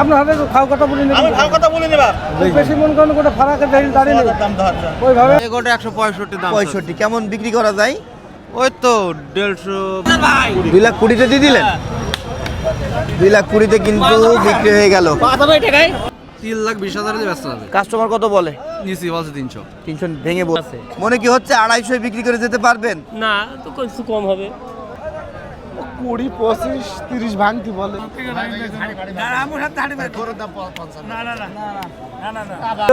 আপনার হাতে খাও কথা বলি আমি ভালো কথা বলে নেবা। বেশি মন করেন কোটা ফারাকে দাঁড়িয়ে দাঁড়িয়ে দাম ধর ওইভাবে। এগোটা একশো পঁয়ষট্টি দাম পঁয়ষট্টি কেমন বিক্রি করা যায়? ওই তো দেড়শো দুই লাখ কুড়িতে দিয়ে দিলেন? দুই লাখ কুড়িতে কিন্তু বিক্রি হয়ে গেল। তিন লাখ বিশ হাজার ব্যস্ত হবে। কাস্টমার কত বলে? নিচি বলছে তিনশো। তিনশো ভেঙে বলছে মনে কি হচ্ছে আড়াইশো বিক্রি করে যেতে পারবেন? না তো কম হবে। কুড়ি পঁচিশ তিরিশ ভাঙতি বলে।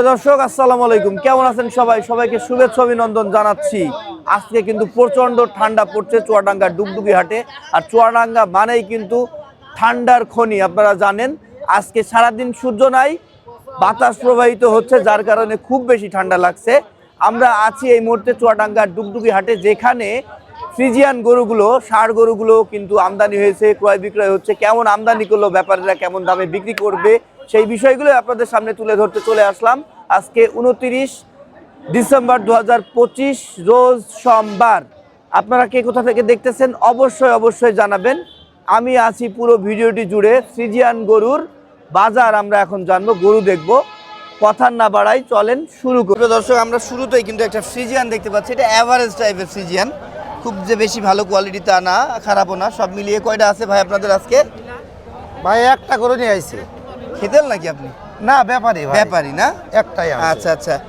দর্শক আসসালামু আলাইকুম। কেমন আছেন সবাই? সবাইকে শুভেচ্ছা অভিনন্দন জানাচ্ছি। আজকে কিন্তু প্রচণ্ড ঠান্ডা পড়ছে চুয়াডাঙ্গা ডুগডুগি হাটে। আর চুয়াডাঙ্গা মানেই কিন্তু ঠান্ডার খনি আপনারা জানেন। আজকে সারাদিন সূর্য নাই বাতাস প্রবাহিত হচ্ছে যার কারণে খুব বেশি ঠান্ডা লাগছে। আমরা আছি এই মুহূর্তে চুয়াডাঙ্গার ডুগডুগি হাটে যেখানে ফ্রিজিয়ান গরুগুলো ষাড় গরুগুলো কিন্তু আমদানি হয়েছে, ক্রয় বিক্রয় হচ্ছে। কেমন আমদানি করল ব্যাপারীরা, কেমন দামে বিক্রি করবে, সেই বিষয়গুলো আপনাদের সামনে তুলে ধরতে চলে আসলাম। আজকে উনত্রিশ ডিসেম্বর দু হাজার পঁচিশ, রোজ সোমবার। আপনারা কে কোথা থেকে দেখতেছেন, অবশ্যই অবশ্যই জানাবেন। আমি আছি পুরো ভিডিওটি জুড়ে ফ্রিজিয়ান গরুর বাজার, আমরা এখন জানব, গরু দেখব। কথা না বাড়াই চলেন, শুরু করব দর্শক, আমরা শুরুতেই কিন্তু একটা ফ্রিজিয়ান দেখতে পাচ্ছি। এটা অ্যাভারেজ টাইপের ফ্রিজিয়ান। খুব যে বেশি ভালো কোয়ালিটি তা না খারাপও না সব মিলিয়ে কয়টা আছে ভাই আপনাদের আজকে? ভাই একটা করে নিয়ে আইছে। খেতেন নাকি আপনি? না ব্যাপারই ভাই। ব্যাপারী না? একটাই আচ্ছা আচ্ছা।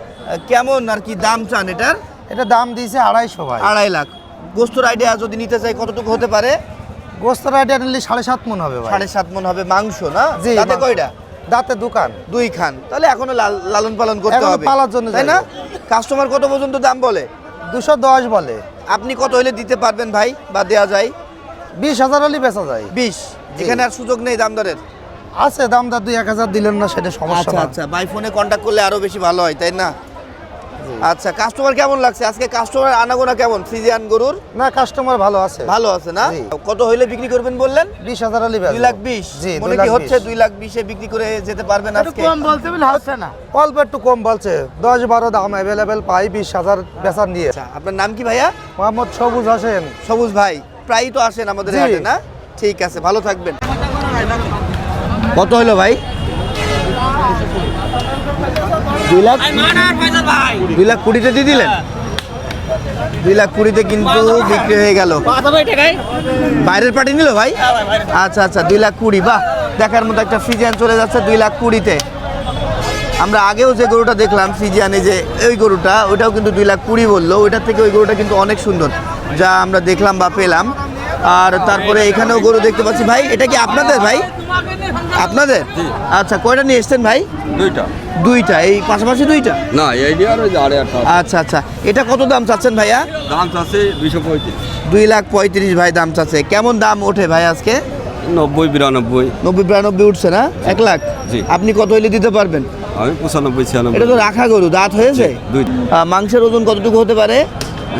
কেমন আর কি দাম চান এটার? এটা দাম দিয়েছে আড়াইশো ভাই। আড়াই লাখ। গোস্তর আইডিয়া যদি নিতে চাই কতটুকু হতে পারে? গোস্তর আইডিয়া নিলে সাড়ে সাত মন হবে ভাই। সাড়ে সাত মন হবে মাংস না? জি, তাতে মাংস। কয়টা? দাঁতে দোকান। দুই খান। তাহলে এখনও লাল- লালন পালন করতে এখনও হবে। পালার জন্য তাই না। কাস্টমার কত পর্যন্ত দাম বলে? দুশো দশ বলে। আপনি কত হলে দিতে পারবেন ভাই? বা দেয়া যায়? বিশ হাজার হলে বেচা যায়। বিশ। এখানে আর সুযোগ নেই দামদারের? আছে দামদার দুই এক হাজার দিলেন না সেটা সমস্যা আচ্ছা ভাই আচ্ছা। ফোনে কন্ট্যাক্ট করলে আরও বেশি ভালো হয় তাই না? আচ্ছা কাস্টমার কেমন লাগছে? আজকে কাস্টমার আনাগোনা কেমন? ফ্রিজিয়ান গরুর? না কাস্টমার ভালো আছে। ভালো আছে না? কত হইলে বিক্রি করবেন বললেন? বিশ হাজার হলে দুই লাখ বিশ। জি মনে কি হচ্ছে বিশ। দুই লাখ বিশে বিক্রি করে যেতে পারবেন আজকে? বলতে হচ্ছে না। অল্প একটু কম বলছে। দশ বারো দাম অ্যাভেলেবেল পাই বিশ হাজার বেচার নিয়ে। আচ্ছা আপনার নাম কি ভাইয়া? মোহাম্মদ সবুজ হোসেন। সবুজ ভাই প্রায়ই তো আসেন আমাদের হাটে না? ঠিক আছে ভালো থাকবেন। কত হলো ভাই? দুই লাখ দুই লাখ কুড়িতে দিয়ে দিলেন? দুই লাখ কুড়িতে কিন্তু বিক্রি হয়ে গেল। বাইরের পার্টি নিল ভাই? আচ্ছা আচ্ছা দুই লাখ কুড়ি বাহ। দেখার মতো একটা ফ্রিজিয়ান চলে যাচ্ছে দুই লাখ কুড়িতে। আমরা আগেও যে গরুটা দেখলাম ফ্রিজিয়ানে যে ওই গরুটা ওইটাও কিন্তু দুই লাখ কুড়ি বলল। ওইটার থেকে ওই গরুটা কিন্তু অনেক সুন্দর যা আমরা দেখলাম বা পেলাম। আর তারপরে এখানেও গরু দেখতে পাচ্ছি। ভাই এটা কি আপনাদের ভাই? আপনাদের? আচ্ছা কয়টা নিয়ে এসছেন ভাই? দুইটা। দুইটা। এই পাশাপাশি দুইটা? না আচ্ছা আচ্ছা। এটা কত দাম চাচ্ছেন ভাইয়া? দাম চাচ্ছে দুইশো পঁয়ত্রিশ। দুই লাখ পঁয়ত্রিশ ভাই দাম চাচ্ছে। কেমন দাম ওঠে ভাই আজকে? নব্বই বিরানব্বই। নব্বই বিরানব্বই উঠছে না? এক লাখ? জি। আপনি কত হইলে দিতে পারবেন? আমি পঁচানব্বই ছিয়ানব্বই। এটা তো রাখা গরু দাঁত হয়েছে? মাংসের ওজন কতটুকু হতে পারে?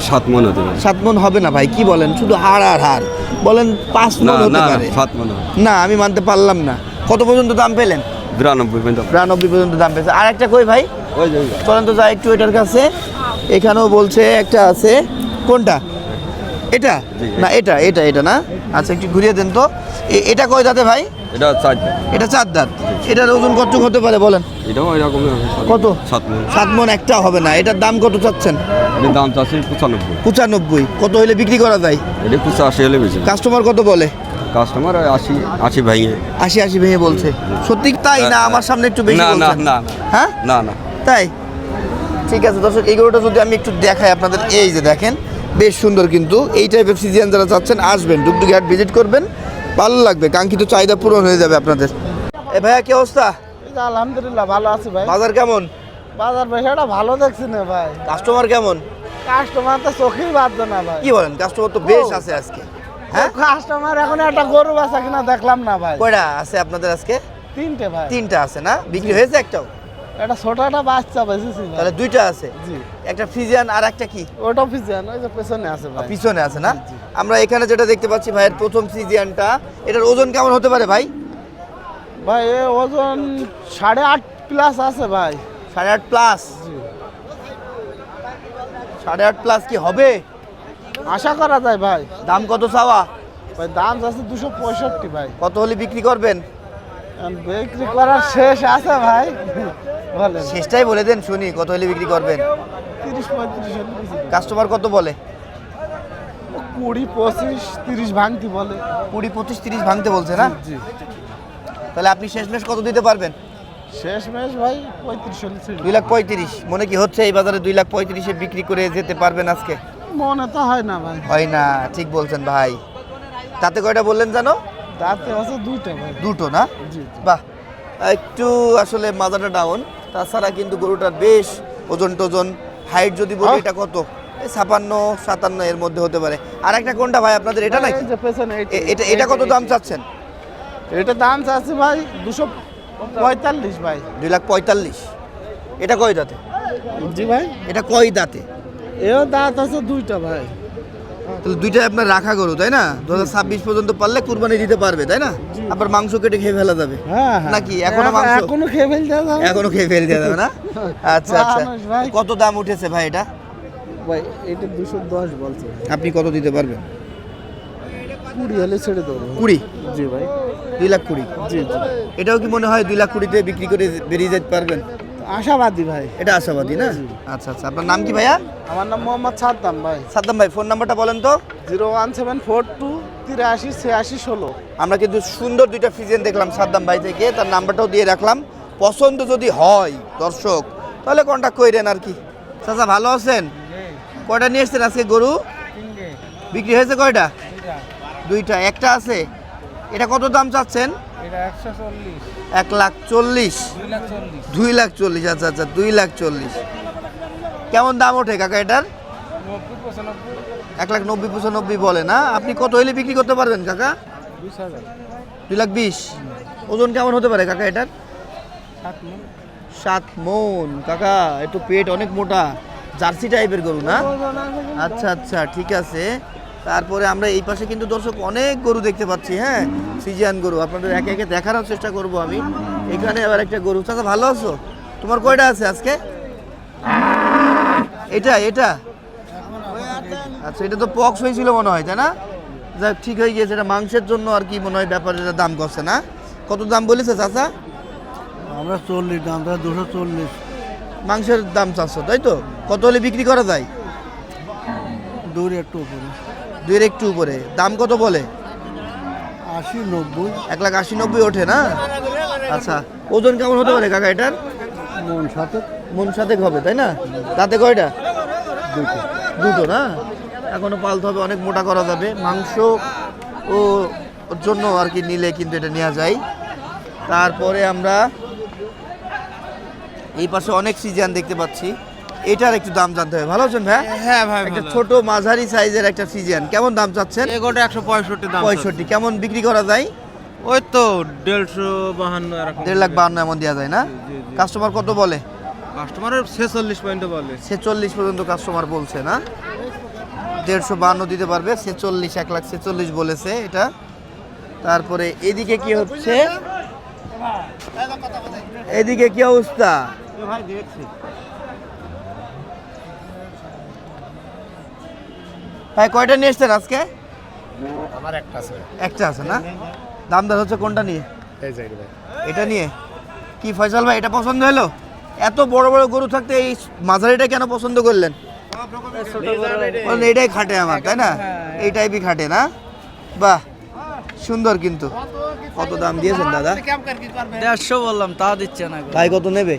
সাত মন হতে পারে। সাত মন হবে না ভাই কি বলেন? শুধু হাড় আর হাড় বলেন পাঁচ মন হতে পারে। সাত মন না আমি মানতে পারলাম না। কত পর্যন্ত দাম পেলেন? বিরানব্বই পর্যন্ত। বিরানব্বই পর্যন্ত দাম পেয়েছে। আর একটা কই ভাই? চলেন তো যাই একটু এটার কাছে। এখানেও বলছে একটা আছে। কোনটা? এটা? না এটা। এটা এটা না? আচ্ছা একটু ঘুরিয়ে দেন তো। এটা কয় দাঁতে ভাই? এটা চার এটা চার দাঁত। এটার ওজন কত হতে পারে বলেন? এটাও সাত- কত? সাত মন। সাত মন একটা হবে না। এটার দাম কত চাচ্ছেন? এটার দাম চাচ্ছে পঁচানব্বই। পঁচানব্বই। কত হলে বিক্রি করা যায়? এটা পঁচাশি হলে বেশি। কাস্টমার কত বলে? কাস্টমার আশি আশি ভাইয়ে। আশি আশি ভেঙে বলছে। সত্যি তাই? না আমার সামনে একটু বেশি না না না। হ্যাঁ? না না। তাই? ঠিক আছে দর্শক এই গরুটা যদি আমি একটু দেখাই আপনাদের এই যে দেখেন। বেশ সুন্দর কিন্তু। এই টাইপের সিজিয়ান যারা চাচ্ছেন আসবেন ডুগডুগি হাট ভিজিট করবেন। ভালো লাগবে কাঙ্ক্ষিত চাহিদা পূরণ হয়ে যাবে আপনাদের। এ ভাইয়া কি অবস্থা? আলহামদুলিল্লাহ ভালো আছি ভাই। বাজার কেমন? বাজার বেচাটা ভালো দেখছি না ভাই। কাস্টমার কেমন? কাস্টমার তো চোখেই বাদ না ভাই। কি বলেন কাস্টমার তো বেশ আছে আজকে। হ্যাঁ? কাস্টমার এখন একটা গরু বেচা কিনা দেখলাম না ভাই। কয়টা আছে আপনাদের আজকে? তিনটে ভাই। তিনটা আছে না? বিক্রি হয়েছে একটাও? একটা ছোট একটা বাচ্চা বেঁচেছি তাহলে দুইটা আছে? জি। একটা ফ্রিজিয়ান আর একটা কি? ওটা পিছিয়ে ওই যে পেছনে আছে ভাই। পিছনে আছে না? আমরা এখানে যেটা দেখতে পাচ্ছি ভাইয়ের প্রথম সিজিয়ানটা এটার ওজন কেমন হতে পারে ভাই? ভাই এ ওজন সাড়ে আট প্লাস আছে ভাই। সাড়ে আট প্লাস জি। সাড়ে আট প্লাস কি হবে? আশা করা যায় ভাই। দাম কত চাওয়া? ভাই দাম আছে দুশো পঁয়ষট্টি ভাই। কত হলে বিক্রি করবেন? বিক্রি করার শেষ আছে ভাই। শেষটাই বলে দেন শুনি কত হলে বিক্রি করবেন? কাস্টমার কত বলে? কুড়ি পঁচিশ তিরিশ ভাঙতি বলে। কুড়ি পঁচিশ তিরিশ ভাঙতে বলছে না? তাহলে আপনি শেষমেশ কত দিতে পারবেন? শেষ মেশ ভাই পঁয়ত্রিশ দুই লাখ পঁয়ত্রিশ। মনে কি হচ্ছে এই বাজারে দুই লাখ পঁয়ত্রিশে বিক্রি করে যেতে পারবেন আজকে? মনে তো হয় না ভাই। হয় না ঠিক বলছেন ভাই। তাতে কয়টা বললেন জানো? দাঁতে আছে দুইটা ভাই। দুটো না? জি। বাহ একটু আসলে মাজাটা ডাউন তাছাড়া কিন্তু গরুটার বেশ ওজন টোজন হাইট যদি বলি হ্যাঁ। এটা কত? ছাপান্ন সাতান্ন এর মধ্যে হতে পারে। আর একটা কোনটা ভাই আপনাদের? এটা নাকি? এটা এটা কত দাম চাচ্ছেন? এটা দাম চাচ্ছে ভাই দুশো পঁয়তাল্লিশ ভাই। দুই লাখ পঁয়তাল্লিশ। এটা কয় দাঁতে? জি ভাই। এটা কয় দাঁতে? এও দাঁত আছে দুইটা ভাই। তাহলে দুইটা আপনার রাখা গরু তাই না? দু ছাব্বিশ পর্যন্ত পারলে কুরবানি দিতে পারবে তাই না? আবার মাংস কেটে খেয়ে ফেলা যাবে। হ্যাঁ হ্যাঁ। নাকি? এখনও মাংস? এখনও খেয়ে ফেলতে হবে। এখনও খেয়ে ফেলে দেওয়া যাবে না? আচ্ছা আচ্ছা। কত দাম উঠেছে ভাই এটা? ভাই এটা দুশো দশ বলছে। আপনি কত দিতে পারবেন? কুড়ি হলে ছেড়ে দেবো। কুড়ি? জি ভাই। দুই লাখ কুড়ি? জি জি। এটাও কি মনে হয় দুই লাখ কুড়িতে বিক্রি করে বেরিয়ে যেতে পারবেন? আশাবাদী ভাই। এটা আশাবাদী না? আচ্ছা আচ্ছা। আপনার নাম কি ভাইয়া? আমার নাম মোহাম্মদ সাদ্দাম ভাই। সাদ্দাম ভাই ফোন নাম্বারটা বলেন তো। Zero one seven four two তিরাশি ছিয়াশি ষোলো। আমরা কিন্তু সুন্দর দুইটা ফিজেন দেখলাম সাদ্দাম ভাই থেকে। তার নাম্বারটাও দিয়ে রাখলাম। পছন্দ যদি হয় দর্শক তাহলে কন্ট্যাক্ট করেন আর কি। চাচা ভালো আছেন? কয়টা নিয়ে এসছেন আজকে গরু? বিক্রি হয়েছে কয়টা? দুইটা। একটা আছে। এটা কত দাম চাচ্ছেন? এক লাখ চল্লিশ। দুই লাখ চল্লিশ। আচ্ছা আচ্ছা দুই লাখ চল্লিশ। কেমন দাম ওঠে কাকা এটার? এক লাখ নব্বই পঁচানব্বই বলে না? আপনি কত হইলে বিক্রি করতে পারবেন কাকা? দুই লাখ বিশ। ওজন কেমন হতে পারে কাকা এটার? সাত মন। কাকা একটু পেট অনেক মোটা। জার্সি টাইপের গরু না? আচ্ছা আচ্ছা ঠিক আছে। তারপরে আমরা এই পাশে কিন্তু দর্শক অনেক গরু দেখতে পাচ্ছি হ্যাঁ? সিজিয়ান গরু আপনাদের একে একে দেখারও চেষ্টা করব আমি। এখানে আবার একটা গরু। চাচা ভালো আছো? তোমার কয়টা আছে আজকে? এটা এটা? আচ্ছা এটা তো পক্স হয়েছিল মনে হয় তাই না? যাক ঠিক হয়ে গিয়েছে এটা মাংসের জন্য আর কি মনে হয় ব্যাপারে এটা দাম করছে না? কত দাম বলেছে চাচা? আমরা চল্লিশ দামটা দুশো চল্লিশ। মাংসের দাম চারশো তাই তো? কত হলে বিক্রি করা যায়? দূরে একটু দুইয়ের একটু উপরে। দাম কত বলে? আশি নব্বই। এক লাখ আশি নব্বই ওঠে না? আচ্ছা ওজন কেমন হতে পারে কাকা এটার? মন সাথে। মন সাথে হবে তাই না? তাতে কয়টা? দুটো। দুটো না? এখনও পালতে হবে অনেক মোটা করা যাবে। মাংস ও ওর জন্য আর কি নিলে কিন্তু এটা নেওয়া যায়। তারপরে আমরা এই পাশে অনেক সিজিয়ান দেখতে পাচ্ছি। এটার একটু দাম জানতে হবে। ভালো আছেন ভাই? হ্যাঁ ভাই একটা ছোট মাঝারি সাইজের একটা ফিজিয়ান। কেমন দাম চাচ্ছেন? এগোটা একশো পঁয়ষট্টি দাম পঁয়ষট্টি। কেমন বিক্রি করা যায়? ওই তো দেড়শো বাহান্ন দেড় লাখ বাহান্ন এমন দেওয়া যায় না? কাস্টমার কত বলে? কাস্টমারের ছেচল্লিশ পয়েন্ট বলে। ছেচল্লিশ পর্যন্ত কাস্টমার বলছে না? দেড়শো বাহান্ন দিতে পারবে। ছেচল্লিশ এক লাখ ছেচল্লিশ বলেছে এটা। তারপরে এদিকে কি হচ্ছে? এদিকে কি অবস্থা? ভাই দেখছি। ভাই কয়টা নিয়ে এসছেন আজকে? আমার একটা আছে। একটা আছে না? দাম দর হচ্ছে কোনটা নিয়ে? এই যাই ভাই। এটা নিয়ে? কি ফয়সাল ভাই এটা পছন্দ হলো? এত বড় বড় গরু থাকতে এই মাঝারিটা কেন পছন্দ করলেন? এটাই খাটে আমার তাই না? এই টাইপই খাটে না? বাহ সুন্দর কিন্তু। কত দাম দিয়েছেন দাদা? দেড়শো বললাম তা দিচ্ছে না ভাই কত নেবে?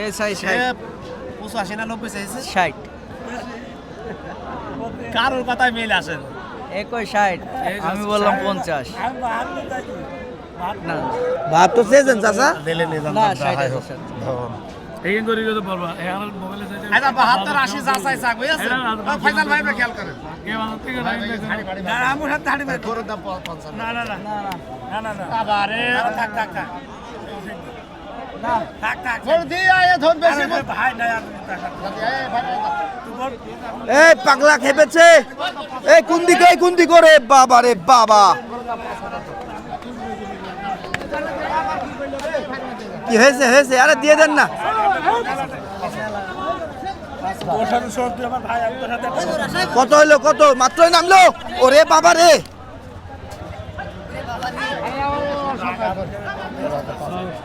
এই সাই ষাট। পঁচাশি না নব্বই ষাট। কারোর কথায় মিল আসে একই ষাট আমি বললাম পঞ্চাশ না ভাত তো চেয়েছেন চাচা না ষাট আছে স্যার। আচ্ছা বাহাত্তর আশি যা চাই চাক বুঝেছে ফাইনাল ভাই খেয়াল করেন না না না না না না আবারে থাক থাক থাক না থাক থাক ফোন দিয়ে আয় ধন বেশি ভাই না এই পাগলা খেপেছে। এই কোন দিকে কোন দিকে? রে বাবা রে বাবা। কি হয়েছে হয়েছে? আরে দিয়ে দেন না। কত হইল কত? মাত্রই নামলো? ওরে বাবা রে মেলা টাকা লস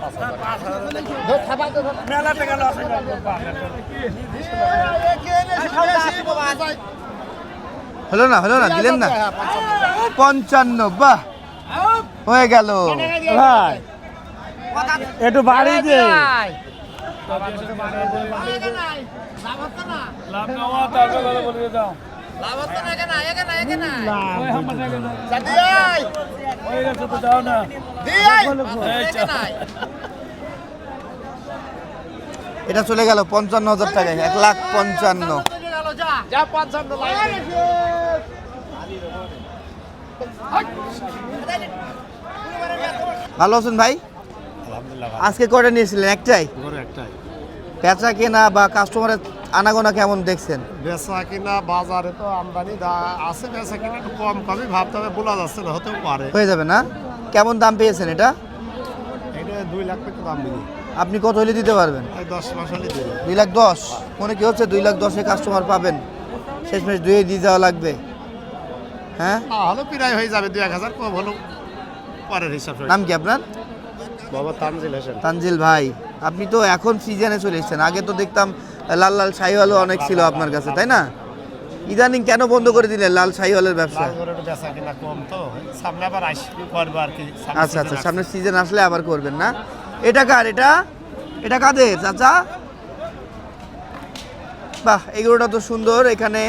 হলো না হলো না দিলেন না? পঞ্চান্ন বাহ! হয়ে গেল। ভাই একটু বাড়ি দে এটা চলে গেল পঞ্চান্ন হাজার টাকায় এক লাখ পঞ্চান্ন। ভালো আছেন ভাই? আজকে কয়টা নিয়েছিলেন? একটাই। পেঁচা কেনা বা কাস্টমারের আনাগোনা কেমন দেখছেন? বেচা কিনা বাজারে তো আমদানি আছে বেচা কিনা একটু কম কমই ভাবতে হবে বলা যাচ্ছে না হতেও পারে। হয়ে যাবে না? কেমন দাম পেয়েছেন এটা? এটা দুই লাখ টাকা দাম দিবি আপনি কত হলে দিতে পারবেন? দশ মাস হলে দুই। লাখ দশ? মনে কি হচ্ছে দুই লাখ দশে কাস্টমার পাবেন? শেষমেশ দুয়ে দিয়ে যাওয়া লাগবে। হ্যাঁ? হলো প্রায় হয়ে যাবে দুই এক হাজার কম হলো পরের হিসাব নাম কি আপনার? বাবা তানজিল হোসেন। তানজিল ভাই। আপনি তো এখন সিজনে চলে এসেছেন। আগে তো দেখতাম লাল লাল শাহিওয়ালও অনেক ছিল আপনার কাছে তাই না? ইদানিং কেন বন্ধ করে দিলেন লাল শাহিওয়ালের ব্যবসা? লালগড়ের একটু বেচা কিনা কম তো। সামনে আবার আসবে করব আর কি। সামনে আচ্ছা আচ্ছা সামনের সিজন আসলে আবার করবেন না। এটা কার এটা? এটা কাদের? চাচা? বাহ এগুলোটা তো সুন্দর। এখানে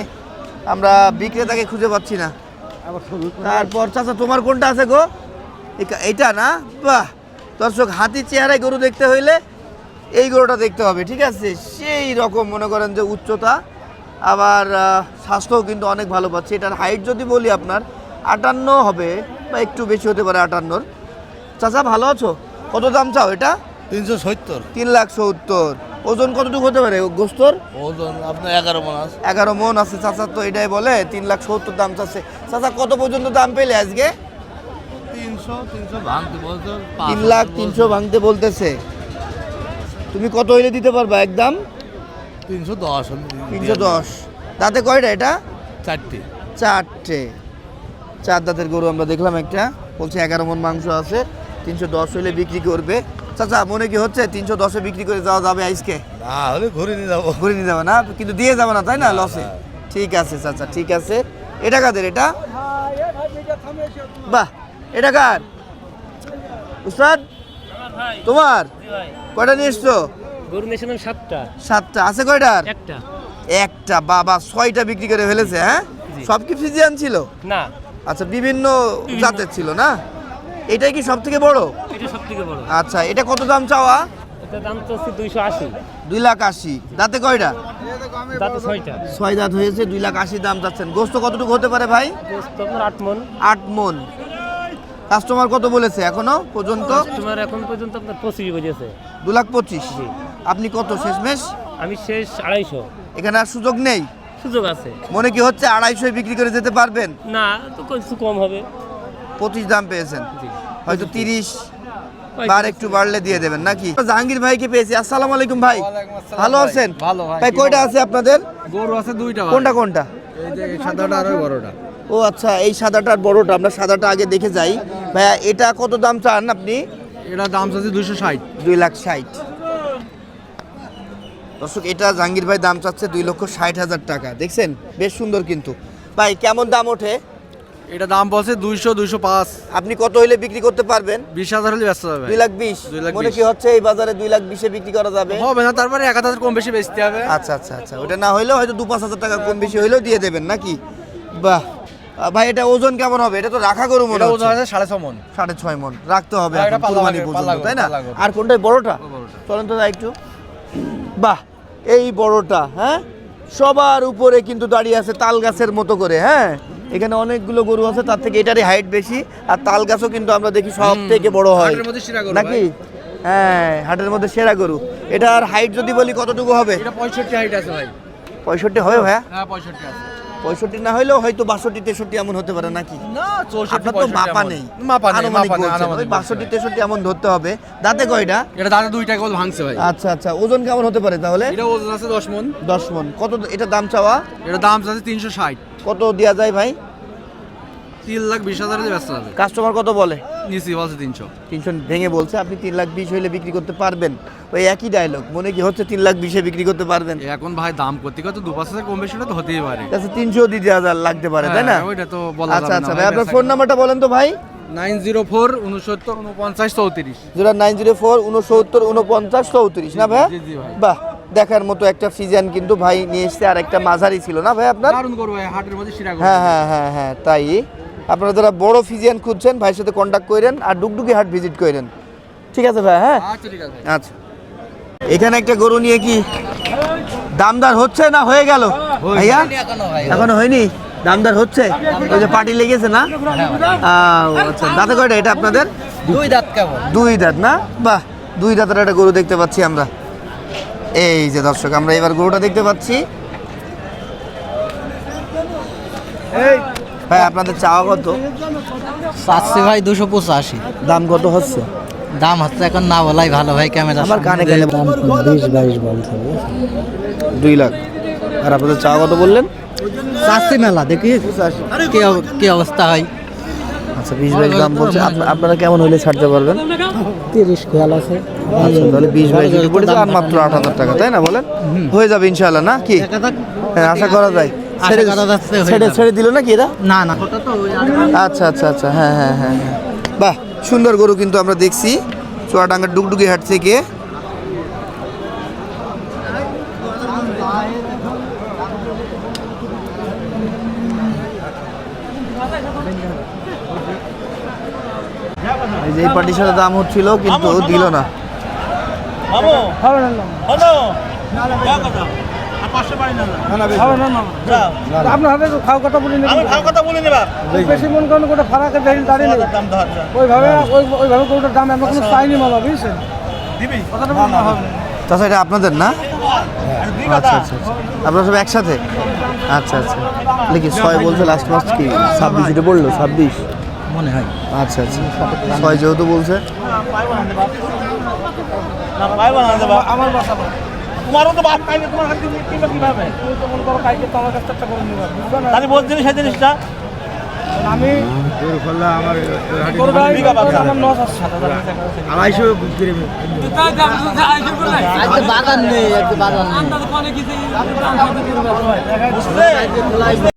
আমরা বিক্রেতাকে খুঁজে পাচ্ছি না। তারপর চাচা তোমার কোনটা আছে গো? এটা না? বাহ দর্শক হাতি চেহারায় গরু দেখতে হইলে এই গরুটা দেখতে হবে ঠিক আছে? সেই রকম মনে করেন যে উচ্চতা আবার স্বাস্থ্যও কিন্তু অনেক ভালো পাচ্ছে। এটার হাইট যদি বলি আপনার আটান্ন হবে বা একটু বেশি হতে পারে আটান্নর। চাচা ভালো আছো? কত দাম চাও এটা? তিনশো সত্তর। তিন লাখ সত্তর। ওজন কতটুকু হতে পারে গোস্তর? ওজন আপনার এগারো মাস এগারো মন আছে চাচা তো এটাই বলে তিন লাখ সত্তর দাম চাচ্ছে। চাচা কত পর্যন্ত দাম পেলে আজকে? তিনশো তিনশো ভাঙতে বলতো তিন লাখ তিনশো ভাঙতে বলতেছে। তুমি কত হইলে দিতে পারবা একদম তিনশো দশ তিনশো দশ। দাঁতে কয়টা এটা? চারটে। চারটে। চার দাঁতের গরু আমরা দেখলাম একটা। বলছে এগারো মন মাংস আছে তিনশো দশ হইলে বিক্রি করবে। চাচা মনে কি হচ্ছে তিনশো দশে বিক্রি করে যাওয়া যাবে আজকে না হলে ঘুরে নিয়ে যাব। ঘুরে নিয়ে যাবে না? কিন্তু দিয়ে যাবে না তাই না লসে ঠিক আছে চাচা ঠিক আছে। এটা কাদের এটা? বাহ এটা কার? উস্তাদ? তোমার? কয়টা নিয়ে এসছো? গরু নিয়েছিলাম সাতটা। সাতটা। আছে কয়টার? একটা। একটা। বাবা ছয়টা বিক্রি করে ফেলেছে হ্যাঁ? সব কি ফ্রিজিয়ান ছিল? না। আচ্ছা বিভিন্ন জাতের ছিল না? এটাই কি সব থেকে বড়? এটা সব থেকে বড়। আচ্ছা এটা কত দাম চাওয়া? এটা দাম তো হচ্ছে দুইশো আশি। দুই লাখ আশি। দাঁতে কয়টা? তাতে ছয়টা। ছয় দাঁত হয়েছে দুই লাখ আশি দাম চাচ্ছেন। গোস্ত কতটুকু হতে পারে ভাই? গোস্ত আপনার আট মন। আট মন। কাস্টমার কত বলেছে এখনও পর্যন্ত? তোমার এখন পর্যন্ত আপনার পঁচিশ বেজেছে দু লাখ পঁচিশ। আপনি কত? শেষমেশ? আমি শেষ আড়াইশো। এখানে আর সুযোগ নেই? সুযোগ আছে। মনে কি হচ্ছে আড়াইশোয় বিক্রি করে যেতে পারবেন? না তো কিছু কম হবে। পঁচিশ দাম পেয়েছেন। হয়তো তিরিশ বা আর একটু বাড়লে দিয়ে দেবেন নাকি? জাহাঙ্গীর ভাইকে পেয়েছি। আসসালামু আলাইকুম ভাই। ভালো আছেন? ভালো ভাই, ভাই কয়টা আছে আপনাদের? গরু আছে দুইটা কোনটা কোনটা? এই যে সাদাটা আর ওই বড়টা। ও আচ্ছা এই সাদাটা আর বড়টা আমরা সাদাটা আগে দেখে যাই। ভাইয়া এটা কত দাম চান আপনি? এটা দাম চাচ্ছে দুইশো ষাট। দুই লাখ ষাট। দর্শক এটা জাহাঙ্গীর ভাই দাম চাচ্ছে দুই লক্ষ ষাট হাজার টাকা। দেখছেন? বেশ সুন্দর কিন্তু। ভাই কেমন দাম ওঠে? এটা দাম বলছে দুইশো দুইশো পাঁচ। আপনি কত হইলে বিক্রি করতে পারবেন? বিশ হাজার হলে ব্যস্ত হবে দুই লাখ বিশ? মনে। কি হচ্ছে এই বাজারে দুই লাখ বিশে বিক্রি করা যাবে? হবে না তারপরে এক হাজার কম বেশি বেচতে হবে। আচ্ছা আচ্ছা আচ্ছা। ওটা না হইলেও হয়তো দু পাঁচ হাজার টাকা কম বেশি হইলেও দিয়ে দেবেন নাকি? বাহ। ভাই এটা ওজন কেমন হবে? এটা তো রাখা গরু মনে ওজন আছে সাড়ে ছ মন। সাড়ে ছয় মন। রাখতে হবে হ্যাঁ, এখন কুরবানি পর্যন্ত, তাই না? আর কোনটাই বড়টা? চলেন তো যাই একটু। বাহ এই বড়টা হ্যাঁ? সবার উপরে কিন্তু দাঁড়িয়ে আছে তাল গাছের মতো করে হ্যাঁ? এখানে অনেকগুলো গরু আছে তার থেকে এটারই হাইট বেশি। আর তাল গাছও কিন্তু আমরা দেখি সব থেকে বড় হয়। নাকি? হ্যাঁ হাটের মধ্যে সেরা গরু। এটার হাইট যদি বলি কতটুকু হবে? এটা পঁয়ষট্টি হাইট আছে ভাই। পঁয়ষট্টি হবে ভাইয়া? হ্যাঁ পঁয়ষট্টি আছে। পঁয়ষট্টি না হলেও হয়তো বাষট্টি তেষট্টি এমন হতে পারে নাকি? না চৌষট্টি আপনার তো মাপা নেই। মাপা নেই মাপা নেই আনুমানিক বাষট্টি তেষট্টি এমন ধরতে হবে। দাঁতে কয়টা? এটা দাঁতে দুইটা গোল ভাঙছে ভাই। আচ্ছা আচ্ছা ওজন কেমন হতে পারে তাহলে? এটা ওজন আছে দশ মন। দশ মন। কত এটা দাম চাওয়া? এটা দাম আছে তিনশো ষাট। কত দেওয়া যায় ভাই? তিন লাখ বিশ হাজার ব্যস্ত হবে কাস্টমার কত বলে? নিচি বলছে তিনশো। তিনশো ভেঙে বলছে আপনি তিন লাখ বিশ হইলে বিক্রি করতে পারবেন। ওই একই ডায়লগ মনে কি হচ্ছে তিন লাখ বিশে বিক্রি করতে পারবেন? এখন ভাই দাম করতে কত? দু পাঁচ হাজার কম বেশি তো হতেই পারে। আচ্ছা তিনশো দিতে হাজার লাগতে পারে তাই না? হ্যাঁ, ওইটা তো বলা আচ্ছা আচ্ছা ভাই আপনার ফোন নাম্বারটা বলেন তো ভাই। নাইন জিরো ফোর উনসত্তর উনপঞ্চাশ চৌত্রিশ। জিরো নাইন জিরো ফোর উনসত্তর উনপঞ্চাশ চৌত্রিশ না ভাই? বাহ দেখার মতো একটা ফিজিয়ান কিন্তু ভাই নিয়ে এসছে আর একটা মাঝারি ছিল না ভাই আপনার? হ্যাঁ হ্যাঁ হ্যাঁ হ্যাঁ তাই। আপনারা যারা বড় ফিজিয়ান খুঁজছেন ভাইয়ের সাথে কন্ট্যাক্ট করেন আর ডুগডুগি হাট ভিজিট করেন। ঠিক আছে ভাই হ্যাঁ? আচ্ছা ঠিক আছে। আচ্ছা। এখানে একটা গরু নিয়ে কি দামদার হচ্ছে না হয়ে গেল? ভাইয়া? এখনও হয়নি? দামদার হচ্ছে? ওই যে পার্টি লেগেছে না? আহ, আচ্ছা দাঁতে কয়টা এটা আপনাদের? দুই দাঁত কেমন দুই দাঁত না? বাহ দুই দাঁতের একটা গরু দেখতে পাচ্ছি আমরা। এই যে দর্শক আমরা এবার গরুটা দেখতে পাচ্ছি। ভাই আপনাদের চাওয়া কত? চাচ্ছি ভাই দুশো পঁচাশি। দাম কত হচ্ছে? দাম হচ্ছে এখন না বলাই ভালো ভাই ক্যামেরা আমার কানে গেলে দাম বিশ বাইশ বলছে দুই লাখ। আর আপনাদের চাওয়া কত বললেন? চাচ্ছি মেলা দেখি কি অব- অবস্থা হয়। আচ্ছা বিশ বাইশ দাম বলছে। আপনারা কেমন হইলে ছাড়তে পারবেন? তিরিশ খেয়াল আছে। আচ্ছা তাহলে বিশ বাইশ যদি পড়ে যায় মাত্র আট হাজার টাকা তাই না বলেন? হয়ে যাবে ইনশাল্লাহ না কি? হ্যাঁ আশা করা যায়। ছেড়ে ছেড়ে। ছেড়ে দিল নাকি এরা? না না। আচ্ছা আচ্ছা আচ্ছা হ্যাঁ হ্যাঁ হ্যাঁ হ্যাঁ। বাহ সুন্দর গরু কিন্তু আমরা দেখছি চুয়াডাঙ্গার ডুগডুগি হাট থেকে। এই যে এই পার্টির সাথে দাম হচ্ছিল কিন্তু দিল না। আপনার হাতে খাও কথা বলি আমি খাও কথা বলি নেবা বেশি মন করেন কোটা ফারাকে দেখি দাঁড়িয়ে নেই ওইভাবে ওই- ওইভাবে কোটার দাম আমরা কোনো চাইনি মালা বুঝছেন? দিবি? কথাটা হবে তাছাড়া এটা আপনাদের না? আচ্ছা আচ্ছা আচ্ছা। আপনারা সব একসাথে? আচ্ছা আচ্ছা। দেখি ছয় বলছে লাস্ট মাস কি? ছাব্বিশ এটা বলল ছাব্বিশ? মনে হয়। আচ্ছা আচ্ছা। ছয় যেহেতু বলছে। আমার বাসা তোমারও তো বাপ পাইনি তোমার হাতে কিনবে কীভাবে? তুমি তো মনে করো কাইকে তোমার কাছে একটা করে নিবা তাহলে বলছিস সেই জিনিসটা? আমি আছে বাগান নেই বাগান নেই।